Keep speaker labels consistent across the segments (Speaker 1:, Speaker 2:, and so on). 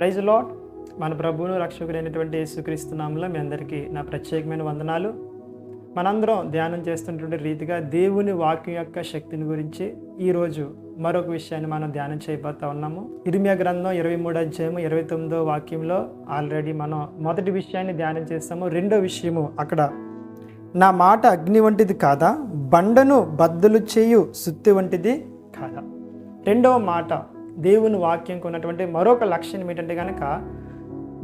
Speaker 1: Praise lord మన ప్రభువును రక్షకుడైనటువంటి యేసుక్రీస్తునామంలో మీ అందరికీ నా ప్రత్యేకమైన వందనాలు. మనందరం ధ్యానం చేస్తున్నటువంటి రీతిగా దేవుని వాక్యం యొక్క శక్తిని గురించి ఈరోజు మరొక విషయాన్ని మనం ధ్యానం చేయబోతా ఉన్నాము. ఇరిమియా గ్రంథం ఇరవై మూడు అధ్యాయము ఇరవై తొమ్మిదో వాక్యంలో ఆల్రెడీ మనం మొదటి విషయాన్ని ధ్యానం చేస్తాము. రెండో విషయము అక్కడ నా మాట అగ్ని వంటిది కాదా? బండను బద్దలు చేయు సుత్తి వంటిది కాదా? రెండవ మాట దేవుని వాక్యంకు ఉన్నటువంటి మరొక లక్షణం ఏంటంటే కనుక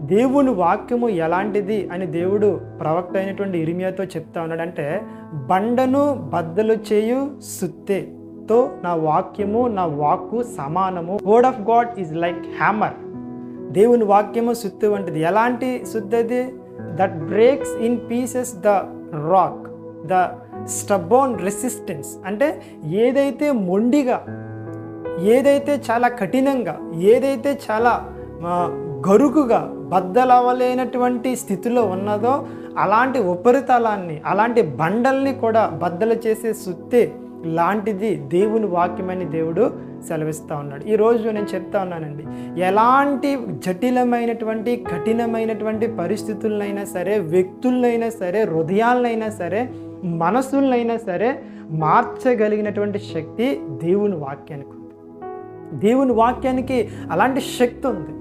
Speaker 1: దేవుని వాక్యము ఎలాంటిది అని దేవుడు ప్రవక్త అయినటువంటి ఇరిమియాతో చెప్తా ఉన్నాడంటే బండను బద్దలు చేయు సుత్తేతో నా వాక్యము నా వాక్కు సమానము. Word of God is like hammer దేవుని వాక్యము సుత్తు వంటిది. ఎలాంటి సుత్తి that breaks in pieces the rock the stubborn resistance అంటే ఏదైతే మొండిగా ఏదైతే చాలా కఠినంగా ఏదైతే చాలా గరుకుగా బద్దలవ్వలేనటువంటి స్థితిలో ఉన్నదో అలాంటి ఉపరితలాన్ని అలాంటి బండల్ని కూడా బద్దలు చేసే సుత్తే లాంటిది దేవుని వాక్యమని దేవుడు సెలవిస్తూ ఉన్నాడు. ఈరోజు నేను చెప్తా ఉన్నానండి ఎలాంటి జటిలమైనటువంటి కఠినమైనటువంటి పరిస్థితులనైనా సరే వ్యక్తులనైనా సరే హృదయాలనైనా సరే మనసులనైనా సరే మార్చగలిగినటువంటి శక్తి దేవుని వాక్యానికి దేవుని వాక్యానికి అలాంటి శక్తి ఉంది.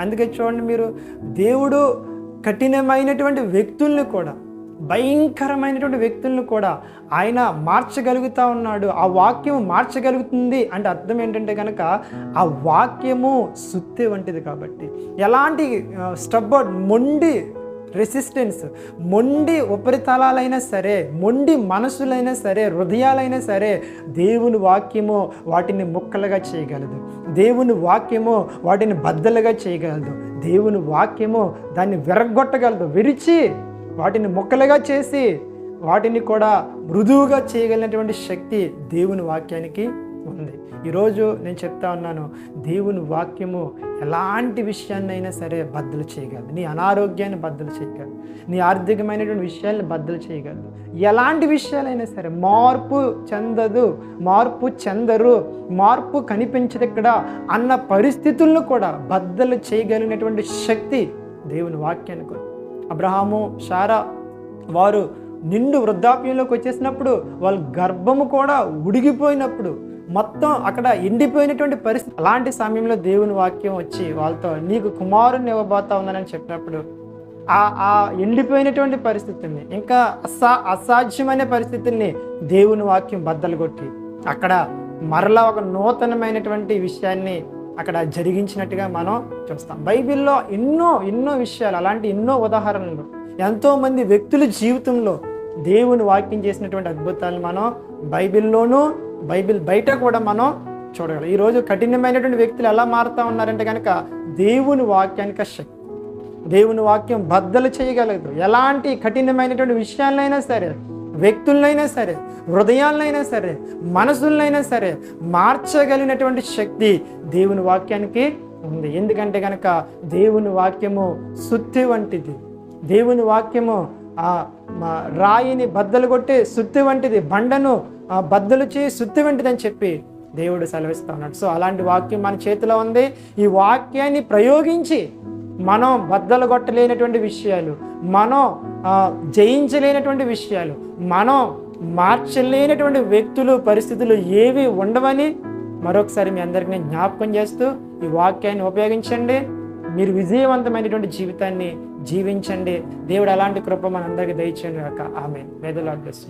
Speaker 1: అందుకే చూడండి మీరు దేవుడు కఠినమైనటువంటి వ్యక్తుల్ని కూడా భయంకరమైనటువంటి వ్యక్తులను కూడా ఆయన మార్చగలుగుతా ఉన్నాడు. ఆ వాక్యము మార్చగలుగుతుంది అంటే అర్థం ఏంటంటే కనుక ఆ వాక్యము సుత్తి వంటిది కాబట్టి. ఎలాంటి స్టబ్బర్డ్ మొండి రెసిస్టెన్స్ మొండి ఉపరితలాలైనా సరే మొండి మనసులైనా సరే హృదయాలైనా సరే దేవుని వాక్యము వాటిని ముక్కలుగా చేయగలదు. దేవుని వాక్యము వాటిని బద్దలుగా చేయగలదు. దేవుని వాక్యము దాన్ని విరగొట్టగలదు విరిచి వాటిని ముక్కలుగా చేసి వాటిని కూడా మృదువుగా చేయగలిగినటువంటి శక్తి దేవుని వాక్యానికి ఉంది. ఈరోజు నేను చెప్తా ఉన్నాను దేవుని వాక్యము ఎలాంటి విషయాన్నైనా సరే బద్దలు చేయగలదు. నీ అనారోగ్యాన్ని బద్దలు చేయగలదు. నీ ఆర్థికమైనటువంటి విషయాన్ని బద్దలు చేయగలదు. ఎలాంటి విషయాలైనా సరే మార్పు చెందదు మార్పు చెందరు మార్పు కనిపించదు ఇక్కడ అన్న పరిస్థితులను కూడా బద్దలు చేయగలిగినటువంటి శక్తి దేవుని వాక్యానికి అబ్రహాము షారా వారు నిండు వృద్ధాప్యంలోకి వచ్చేసినప్పుడు వాళ్ళ గర్భము కూడా ఉడిగిపోయినప్పుడు మొత్తం అక్కడ ఎండిపోయినటువంటి పరిస్థితి. అలాంటి సమయంలో దేవుని వాక్యం వచ్చి వాళ్ళతో నీకు కుమారుని ఇవ్వబోతా ఉందని చెప్పినప్పుడు ఆ ఆ ఎండిపోయినటువంటి పరిస్థితిని ఇంకా అసా అసాధ్యమైన పరిస్థితుల్ని దేవుని వాక్యం బద్దలు కొట్టి అక్కడ మరలా ఒక నూతనమైనటువంటి విషయాన్ని అక్కడ జరిగించినట్టుగా మనం చూస్తాం. బైబిల్లో ఎన్నో ఎన్నో విషయాలు అలాంటి ఎన్నో ఉదాహరణలు. ఎంతోమంది వ్యక్తుల జీవితంలో దేవుని వాక్యం చేసినటువంటి అద్భుతాలను మనం బైబిల్లోనూ బైబిల్ బయట కూడా మనం చూడగలం. ఈరోజు కఠినమైనటువంటి వ్యక్తులు ఎలా మారుతా ఉన్నారంటే కనుక దేవుని వాక్యానికి శక్తి. దేవుని వాక్యం బద్దలు చేయగలదు. ఎలాంటి కఠినమైనటువంటి విషయాలైనా సరే వ్యక్తులనైనా సరే హృదయాలనైనా సరే మనసులనైనా సరే మార్చగలిగినటువంటి శక్తి దేవుని వాక్యానికి ఉంది. ఎందుకంటే కనుక దేవుని వాక్యము సుత్తి వంటిది. దేవుని వాక్యము ఆ మా రాయిని బద్దలు కొట్టి సుత్తి వంటిది. బండను బద్దలుచి బద్దలు చేయి చెప్పి దేవుడు సెలవిస్తున్నాడు సో అలాంటి వాక్యం మన చేతిలో ఉంది. ఈ వాక్యాన్ని ప్రయోగించి మనం బద్దలు కొట్టలేనటువంటి విషయాలు మనం జయించలేనటువంటి విషయాలు మనం మార్చలేనటువంటి వ్యక్తులు పరిస్థితులు ఏవి ఉండవని మరొకసారి మీ అందరికీ నేను జ్ఞాపకం చేస్తూ ఈ వాక్యాన్ని ఉపయోగించండి. మీరు విజయవంతమైనటువంటి జీవితాన్ని జీవించండి. దేవుడు అలాంటి కృప మనందరికీ దయచేయండి కాక ఆమె వేదలాడ్ బ్లెస్